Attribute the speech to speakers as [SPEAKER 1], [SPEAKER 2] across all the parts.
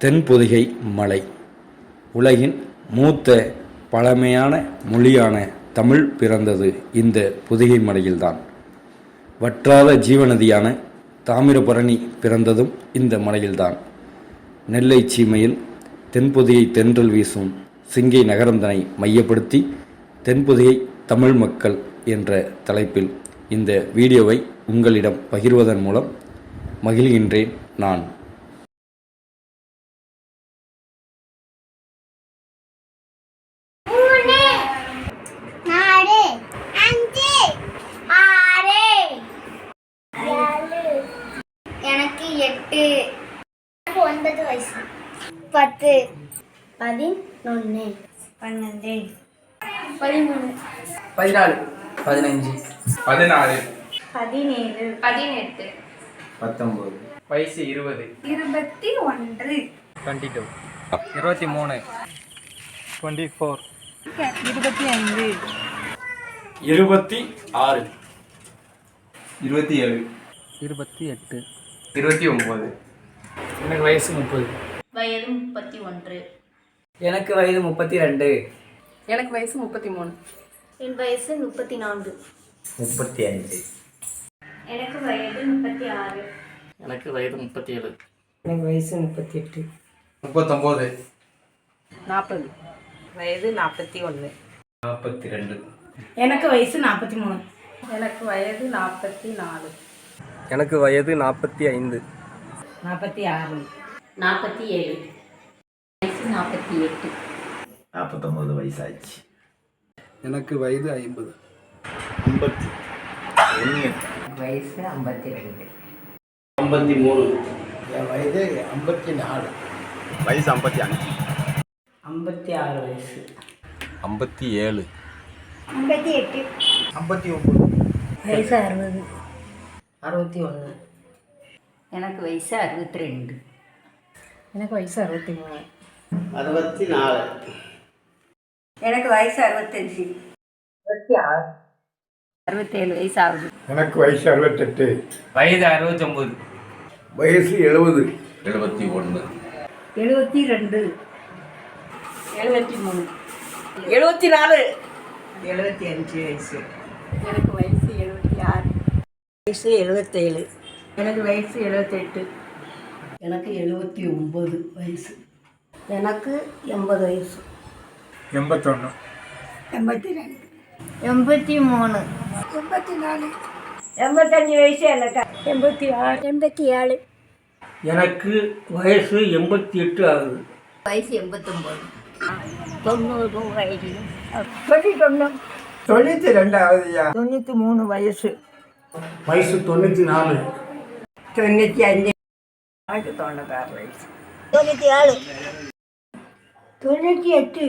[SPEAKER 1] தென்பொதிகை மலை. உலகின் மூத்த பழமையான மொழியான தமிழ் பிறந்தது இந்த பொதிகை மலையில்தான். வற்றாத ஜீவநதியான தாமிரபரணி பிறந்ததும் இந்த மலையில்தான். நெல்லை சீமையில் தென்பொதிகை தென்றல் வீசும் சிங்கை நகரந்தனை மையப்படுத்தி தென்புதிகை தமிழ் மக்கள் என்ற தலைப்பில் இந்த வீடியோவை உங்களிடம் பகிர்வதன் மூலம் மகிழ்கின்றேன் நான்
[SPEAKER 2] மூணு நாலு அஞ்சு ஆறு ஏழு எனக்கு எட்டு ஒன்பது வயசு. பத்து. பதினொன்று பன்னெண்டு. பதிமூணு.
[SPEAKER 3] பதினாலு. பதினஞ்சு.
[SPEAKER 4] பதினாலு.
[SPEAKER 2] பதினேழு. பதினெட்டு.
[SPEAKER 3] பத்தொம்போது.
[SPEAKER 4] வயசு இருபது.
[SPEAKER 2] இருபத்தி ஒன்று.
[SPEAKER 4] டுவெண்ட்டி டூ இருபத்தி மூணு. டுவெண்ட்டி ஃபோர்
[SPEAKER 2] இருபத்தி ஐந்து.
[SPEAKER 1] இருபத்தி ஆறு.
[SPEAKER 3] இருபத்தி ஏழு.
[SPEAKER 4] இருபத்தி எட்டு. இருபத்தி ஒம்பது. எனக்கு வயசு முப்பது.
[SPEAKER 5] வயது முப்பத்தி ஒன்று.
[SPEAKER 3] எனக்கு வயது முப்பத்தி ரெண்டு.
[SPEAKER 5] எனக்கு வயசு முப்பத்தி மூணு.
[SPEAKER 2] என் வயசு முப்பத்தி நான்கு.
[SPEAKER 3] முப்பத்தி அஞ்சு
[SPEAKER 2] எனக்கு வயது முப்பத்தி ஆறு.
[SPEAKER 4] எனக்கு வயது முப்பத்தி ஏழு.
[SPEAKER 6] எனக்கு வயசு முப்பத்தி எட்டு.
[SPEAKER 4] முப்பத்தொம்போது.
[SPEAKER 5] நாற்பது.
[SPEAKER 6] வயது நாற்பத்தி ஒன்று.
[SPEAKER 3] நாற்பத்தி ரெண்டு.
[SPEAKER 6] எனக்கு வயசு நாற்பத்தி மூணு.
[SPEAKER 5] எனக்கு வயது நாற்பத்தி நாலு.
[SPEAKER 4] எனக்கு வயது நாற்பத்தி ஐந்து.
[SPEAKER 6] நாற்பத்தி ஆறு.
[SPEAKER 5] நாற்பத்தி ஏழு. வயசு நாற்பத்தி எட்டு.
[SPEAKER 3] நாற்பத்தொம்போது வயசாச்சு.
[SPEAKER 4] எனக்கு வயது ஐம்பது.
[SPEAKER 3] ஐம்பத்தி ஒன்று.
[SPEAKER 6] வயசு ஐம்பத்தி ரெண்டு.
[SPEAKER 3] ஐம்பத்தி மூணு.
[SPEAKER 7] என் வயது ஐம்பத்தி நாலு.
[SPEAKER 3] வயசு ஐம்பத்தி அஞ்சு.
[SPEAKER 6] ஐம்பத்தி ஆறு வயசு.
[SPEAKER 4] ஐம்பத்தி ஏழு.
[SPEAKER 2] ஐம்பத்தி எட்டு.
[SPEAKER 3] ஐம்பத்தி ஒம்பது.
[SPEAKER 6] வயசு அறுபது. அறுபத்தி ஒன்று.
[SPEAKER 5] எனக்கு வயசு அறுபத்தி ரெண்டு.
[SPEAKER 6] எனக்கு வயசு அறுபத்தி மூணு.
[SPEAKER 7] அறுபத்தி நாலு.
[SPEAKER 5] எனக்கு வயசு அறுபத்தஞ்சு.
[SPEAKER 6] அறுபத்தி ஆறு.
[SPEAKER 5] அறுபத்தேழு வயசு ஆகுது.
[SPEAKER 7] எனக்கு வயசு அறுபத்தெட்டு.
[SPEAKER 4] வயது அறுபத்தொம்பது.
[SPEAKER 7] வயசு எழுபது.
[SPEAKER 3] எழுபத்தி ஒன்று.
[SPEAKER 5] எழுபத்தி ரெண்டு. எழுபத்தி மூணு. எழுபத்தி நாலு.
[SPEAKER 6] எழுபத்தி அஞ்சு வயசு.
[SPEAKER 5] எனக்கு
[SPEAKER 6] வயசு எழுபத்தேழு எனக்கு வயசு எழுபத்தெட்டு
[SPEAKER 8] எனக்கு எழுபத்தி ஒம்பது வயசு. எனக்கு எண்பது வயசு.
[SPEAKER 7] எண்பத்தொன்று
[SPEAKER 2] எண்பத்தி ரெண்டு எண்பத்தி மூணு எண்பத்தி நாலு
[SPEAKER 6] எண்பத்தஞ்சு வயசு எனக்கு.
[SPEAKER 2] எண்பத்தி ஆறு எண்பத்தி ஏழு
[SPEAKER 7] எனக்கு வயசு எண்பத்தி எட்டு ஆகுது.
[SPEAKER 5] வயசு எண்பத்தொம்போது.
[SPEAKER 2] தொண்ணூறு வயசு. தொண்ணூத்தொன்று
[SPEAKER 7] தொண்ணூற்றி ரெண்டு ஆகுதுயா
[SPEAKER 6] தொண்ணூற்றி மூணு வயசு.
[SPEAKER 7] வயசு தொண்ணூற்றி நாலு.
[SPEAKER 6] தொண்ணூற்றி அஞ்சு. எனக்கு தொண்ணூத்தாறு வயசு.
[SPEAKER 2] தொண்ணூற்றி ஏழு தொண்ணூற்றி எட்டு.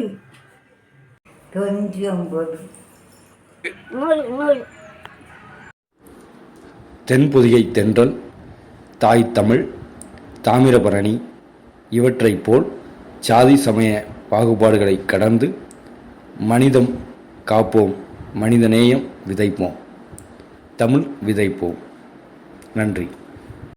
[SPEAKER 6] தொண்ணூற்றி ஒம்பது
[SPEAKER 2] நூறு நூறு.
[SPEAKER 1] தென்பொதிகை தென்றல் தாய் தமிழ் தாமிரபரணி இவற்றைப் போல் சாதி சமய பாகுபாடுகளை கடந்து மனிதம் காப்போம் மனிதநேயம் விதைப்போம். தமிழ் விதைப்போம். நன்றி.